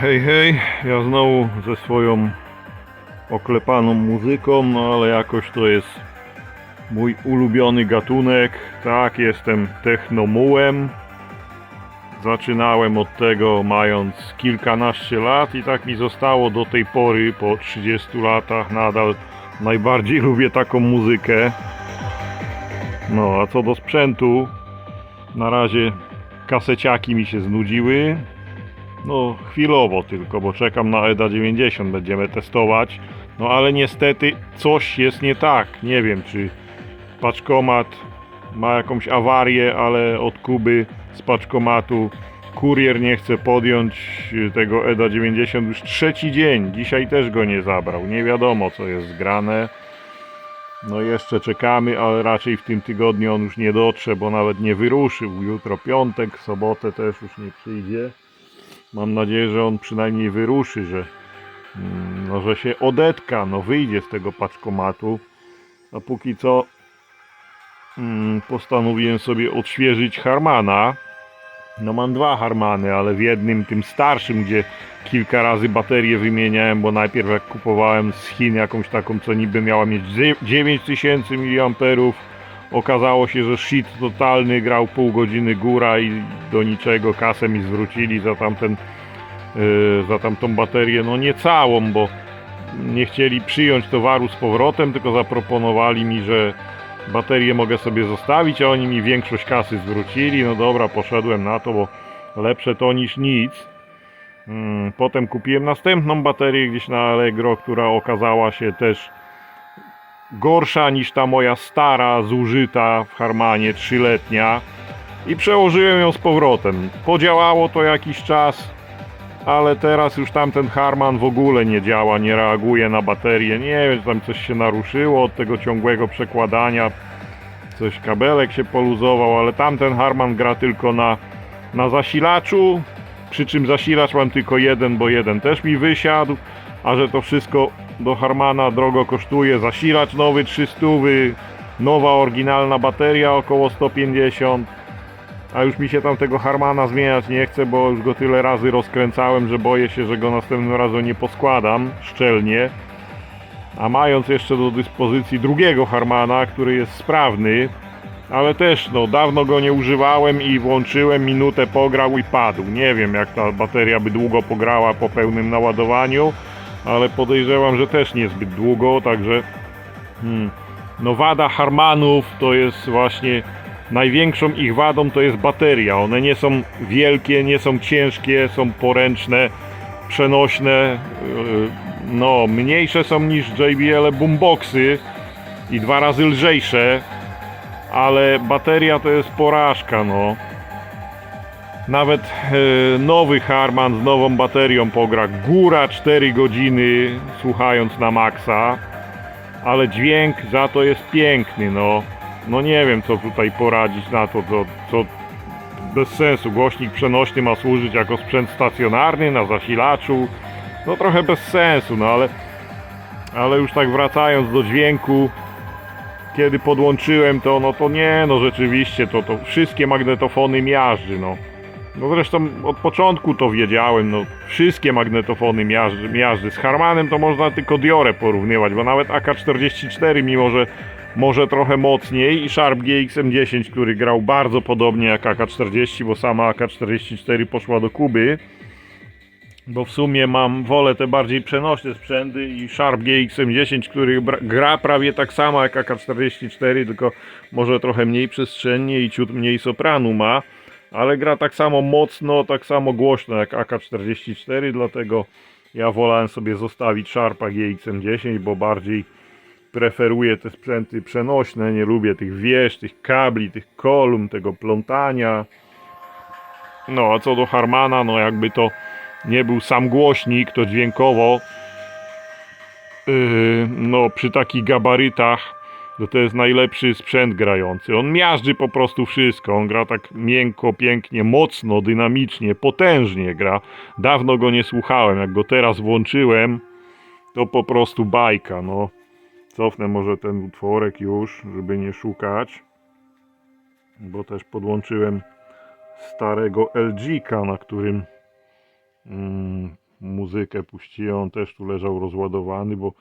Hej, hej, ja znowu ze swoją oklepaną muzyką, no ale jakoś to jest mój ulubiony gatunek. Tak, jestem technomułem. Zaczynałem od tego mając kilkanaście lat i tak mi zostało do tej pory, po 30 latach nadal najbardziej lubię taką muzykę. No, a co do sprzętu, na razie kaseciaki mi się znudziły. No, chwilowo tylko, bo czekam na EDA 90, będziemy testować. No ale niestety coś jest nie tak. Nie wiem, czy paczkomat ma jakąś awarię, ale od Kuby z paczkomatu kurier nie chce podjąć tego EDA 90 już trzeci dzień. Dzisiaj też go nie zabrał. Nie wiadomo, co jest zgrane. No jeszcze czekamy, ale raczej w tym tygodniu on już nie dotrze, bo nawet nie wyruszył. Jutro piątek, w sobotę też już nie przyjdzie. Mam nadzieję, że on przynajmniej wyruszy, że, mm, no, że się odetka, no wyjdzie z tego paczkomatu. A póki co mm, postanowiłem sobie odświeżyć Harmana. No mam dwa Harmany, ale w jednym, tym starszym, gdzie kilka razy baterię wymieniałem, bo najpierw jak kupowałem z Chin jakąś taką, co niby miała mieć 9000 mAh, okazało się, że shit totalny, grał pół godziny góra i do niczego, kasę mi zwrócili za tamten, yy, za tamtą baterię, no nie całą, bo nie chcieli przyjąć towaru z powrotem, tylko zaproponowali mi, że baterię mogę sobie zostawić, a oni mi większość kasy zwrócili. No dobra, poszedłem na to, bo lepsze to niż nic. Mm, Potem kupiłem następną baterię gdzieś na Allegro, która okazała się też gorsza niż ta moja stara, zużyta w Harmanie, trzyletnia. I przełożyłem ją z powrotem. Podziałało to jakiś czas, ale teraz już tamten Harman w ogóle nie działa, nie reaguje na baterię. Nie wiem, czy tam coś się naruszyło od tego ciągłego przekładania. Coś kabelek się poluzował, ale tamten Harman gra tylko na, na zasilaczu. Przy czym zasilacz mam tylko jeden, bo jeden też mi wysiadł. A że to wszystko do Harmana drogo kosztuje. Zasilacz nowy 300, nowa oryginalna bateria około 150 a już mi się tam tego Harmana zmieniać nie chce, bo już go tyle razy rozkręcałem, że boję się, że go następnym razem nie poskładam szczelnie. A mając jeszcze do dyspozycji drugiego Harmana, który jest sprawny, ale też no dawno go nie używałem i włączyłem, minutę pograł i padł. Nie wiem jak ta bateria by długo pograła po pełnym naładowaniu, ale podejrzewam, że też niezbyt długo, także hmm, no wada Harmanów to jest właśnie największą ich wadą to jest bateria. One nie są wielkie, nie są ciężkie, są poręczne, przenośne. yy, No, mniejsze są niż JBL boomboxy i dwa razy lżejsze, ale bateria to jest porażka, no. Nawet yy, nowy Harman z nową baterią pogra góra 4 godziny słuchając na maksa, ale dźwięk za to jest piękny, no no nie wiem co tutaj poradzić na to, co, co bez sensu. Głośnik przenośny ma służyć jako sprzęt stacjonarny na zasilaczu. No trochę bez sensu, no ale, ale już tak wracając do dźwięku, kiedy podłączyłem to, no to nie, no rzeczywiście, to, to wszystkie magnetofony miażdży, no. No zresztą od początku to wiedziałem, no wszystkie magnetofony miażdży, miażdży. Z Harmanem to można tylko Diorę porównywać, bo nawet AK-44 mimo, że może trochę mocniej i Sharp GXM10, który grał bardzo podobnie jak AK-40, bo sama AK-44 poszła do Kuby. Bo w sumie mam wolę te bardziej przenośne sprzęty i Sharp GXM10, który bra- gra prawie tak samo jak AK-44, tylko może trochę mniej przestrzennie i ciut mniej sopranu ma, ale gra tak samo mocno, tak samo głośno jak AK-44, dlatego ja wolałem sobie zostawić Sharpa GXM10, bo bardziej preferuję te sprzęty przenośne, nie lubię tych wież, tych kabli, tych kolumn, tego plątania. No a co do Harmana, no jakby to nie był sam głośnik, to dźwiękowo yy, no przy takich gabarytach to jest najlepszy sprzęt grający. On miażdży po prostu wszystko. On gra tak miękko, pięknie, mocno, dynamicznie, potężnie gra. Dawno go nie słuchałem. Jak go teraz włączyłem, to po prostu bajka, no. Cofnę może ten utworek już, żeby nie szukać. Bo też podłączyłem starego LG-ka, na którym mm, muzykę puściłem, on też tu leżał rozładowany, bo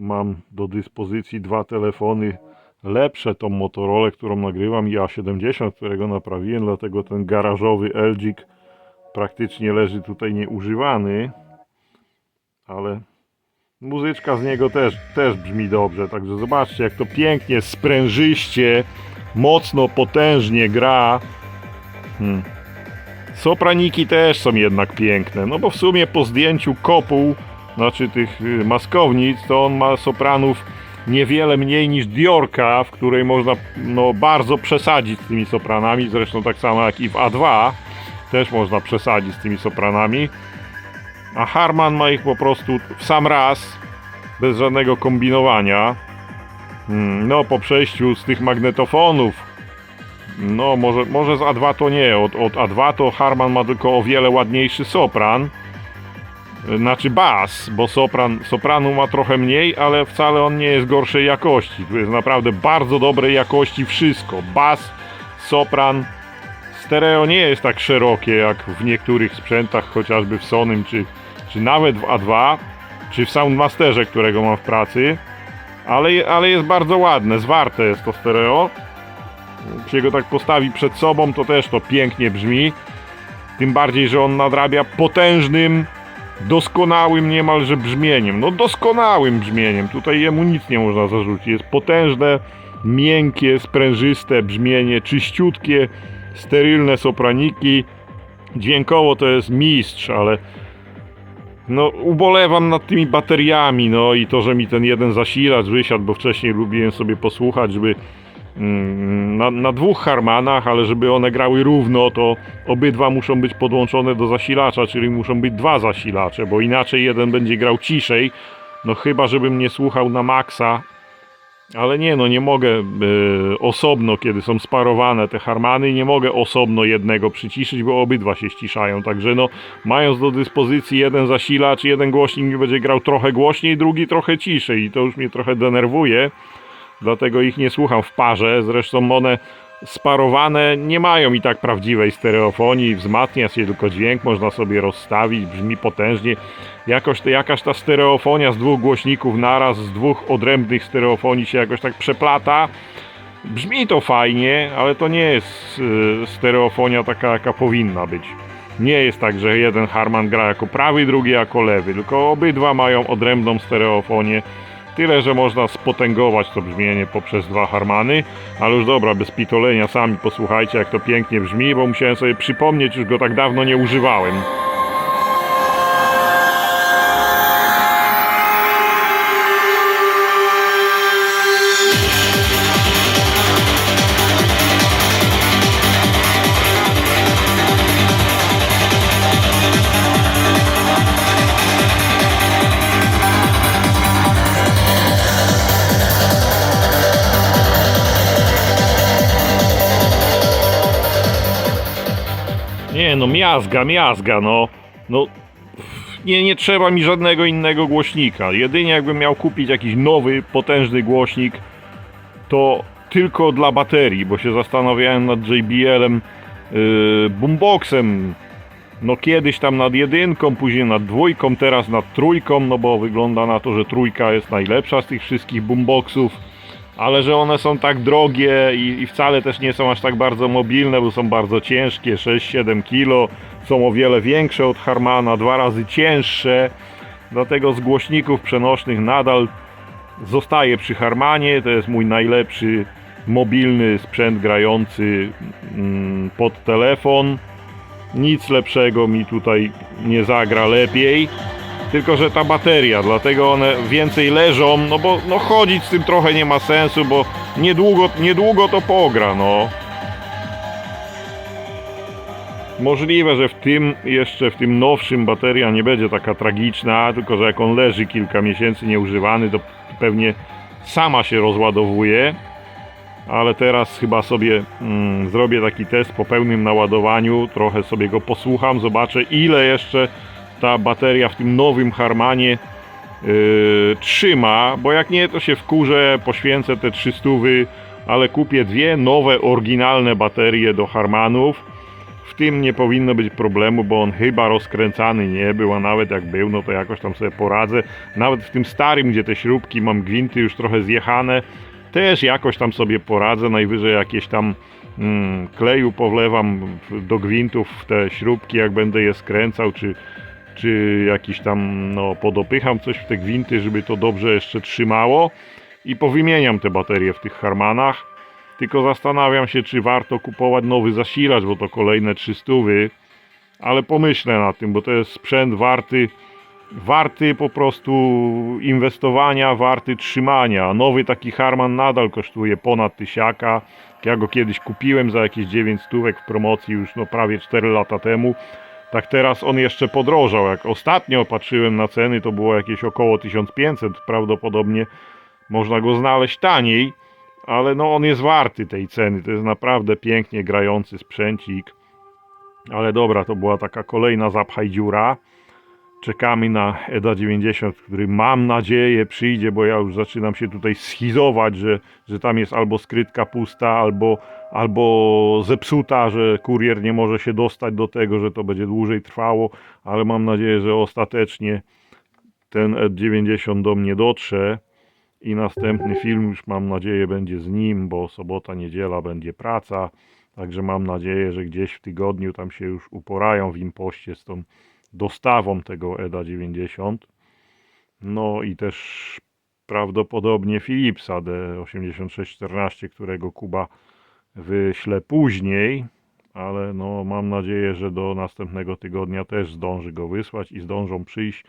mam do dyspozycji dwa telefony lepsze, tą Motorola, którą nagrywam i A70, którego naprawiłem, dlatego ten garażowy LG praktycznie leży tutaj nieużywany, ale muzyczka z niego też, też brzmi dobrze, także zobaczcie jak to pięknie, sprężyście, mocno, potężnie gra. Hmm. Sopraniki też są jednak piękne, no bo w sumie po zdjęciu kopuł, znaczy tych y, maskownic, to on ma sopranów niewiele mniej niż Diorka, w której można no, bardzo przesadzić z tymi sopranami, zresztą tak samo jak i w A2 też można przesadzić z tymi sopranami. A Harman ma ich po prostu w sam raz, bez żadnego kombinowania. Mm, No, po przejściu z tych magnetofonów, no może, może z A2 to nie, od, od A2 to Harman ma tylko o wiele ładniejszy sopran. Znaczy bas, bo sopran, sopranu ma trochę mniej, ale wcale on nie jest gorszej jakości. Tu jest naprawdę bardzo dobrej jakości wszystko. Bas, sopran, stereo nie jest tak szerokie jak w niektórych sprzętach, chociażby w Sonym, czy, czy nawet w A2, czy w Soundmasterze, którego mam w pracy, ale, ale jest bardzo ładne, zwarte jest to stereo. Jak się go tak postawi przed sobą, to też to pięknie brzmi. Tym bardziej, że on nadrabia potężnym, doskonałym niemalże brzmieniem. No doskonałym brzmieniem. Tutaj jemu nic nie można zarzucić. Jest potężne, miękkie, sprężyste brzmienie, czyściutkie, sterylne sopraniki. Dźwiękowo to jest mistrz, ale no ubolewam nad tymi bateriami, no i to, że mi ten jeden zasilacz wysiadł, bo wcześniej lubiłem sobie posłuchać, żeby na, na dwóch Harmanach, ale żeby one grały równo, to obydwa muszą być podłączone do zasilacza, czyli muszą być dwa zasilacze, bo inaczej jeden będzie grał ciszej, no chyba żebym nie słuchał na maksa, ale nie no, nie mogę e, osobno, kiedy są sparowane te Harmany, nie mogę osobno jednego przyciszyć, bo obydwa się ściszają, także no, mając do dyspozycji jeden zasilacz, jeden głośnik będzie grał trochę głośniej, drugi trochę ciszej i to już mnie trochę denerwuje, dlatego ich nie słucham w parze, zresztą one sparowane nie mają i tak prawdziwej stereofonii, wzmacnia się tylko dźwięk, można sobie rozstawić, brzmi potężnie. Jakoś jakaś ta stereofonia z dwóch głośników naraz, z dwóch odrębnych stereofonii się jakoś tak przeplata. Brzmi to fajnie, ale to nie jest y, stereofonia taka, jaka powinna być. Nie jest tak, że jeden Harman gra jako prawy, drugi jako lewy, tylko obydwa mają odrębną stereofonię. Tyle, że można spotęgować to brzmienie poprzez dwa Harmany, ale już dobra, bez pitolenia, sami posłuchajcie jak to pięknie brzmi, bo musiałem sobie przypomnieć, już go tak dawno nie używałem. Nie no, miazga, miazga, no. No, nie, nie trzeba mi żadnego innego głośnika. Jedynie jakbym miał kupić jakiś nowy, potężny głośnik, to tylko dla baterii, bo się zastanawiałem nad JBL-em, yy, boomboxem. No kiedyś tam nad jedynką, później nad dwójką, teraz nad trójką, no bo wygląda na to, że trójka jest najlepsza z tych wszystkich boomboxów ale że one są tak drogie i, i wcale też nie są aż tak bardzo mobilne, bo są bardzo ciężkie, 6-7 kg, są o wiele większe od Harmana, dwa razy cięższe, dlatego z głośników przenośnych nadal zostaję przy Harmanie, to jest mój najlepszy mobilny sprzęt grający mm, pod telefon. Nic lepszego mi tutaj nie zagra lepiej. Tylko, że ta bateria, dlatego one więcej leżą, no bo no chodzić z tym trochę nie ma sensu, bo niedługo, niedługo to pogra, no. Możliwe, że w tym, jeszcze w tym nowszym bateria nie będzie taka tragiczna, tylko że jak on leży kilka miesięcy nieużywany, to pewnie sama się rozładowuje. Ale teraz chyba sobie mm, zrobię taki test po pełnym naładowaniu, trochę sobie go posłucham, zobaczę ile jeszcze ta bateria w tym nowym Harmanie yy, trzyma, bo jak nie to się wkurzę, poświęcę te 300, ale kupię dwie nowe, oryginalne baterie do Harmanów w tym nie powinno być problemu, bo on chyba rozkręcany nie był, a nawet jak był, no to jakoś tam sobie poradzę. Nawet w tym starym, gdzie te śrubki mam gwinty już trochę zjechane, też jakoś tam sobie poradzę. Najwyżej jakieś tam mm, kleju powlewam do gwintów w te śrubki, jak będę je skręcał, czy, czy jakiś tam, no, podopycham coś w te gwinty, żeby to dobrze jeszcze trzymało i powymieniam te baterie w tych Harmanach. Tylko zastanawiam się, czy warto kupować nowy zasilacz, bo to kolejne 300, ale pomyślę na tym, bo to jest sprzęt warty, warty po prostu inwestowania, warty trzymania. Nowy taki Harman nadal kosztuje ponad tysiaka. Ja go kiedyś kupiłem za jakieś 9 stówek w promocji już no prawie 4 lata temu. Tak teraz on jeszcze podrożał. Jak ostatnio patrzyłem na ceny, to było jakieś około 1500 prawdopodobnie. Można go znaleźć taniej, ale no on jest warty tej ceny. To jest naprawdę pięknie grający sprzęcik. Ale dobra, to była taka kolejna zapchaj dziura. Czekamy na EDA 90, który mam nadzieję przyjdzie, bo ja już zaczynam się tutaj schizować, że, że tam jest albo skrytka pusta, albo, albo zepsuta, że kurier nie może się dostać do tego, że to będzie dłużej trwało, ale mam nadzieję, że ostatecznie ten ED90 do mnie dotrze i następny film już mam nadzieję będzie z nim, bo sobota, niedziela będzie praca, także mam nadzieję, że gdzieś w tygodniu tam się już uporają w impoście z tą dostawą tego EDA 90. No i też prawdopodobnie Philipsa D8614, którego Kuba wyśle później, ale no mam nadzieję, że do następnego tygodnia też zdąży go wysłać i zdążą przyjść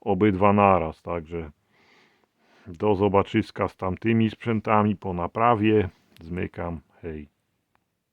obydwa naraz, także do zobaczyska z tamtymi sprzętami po naprawie. Zmykam, hej.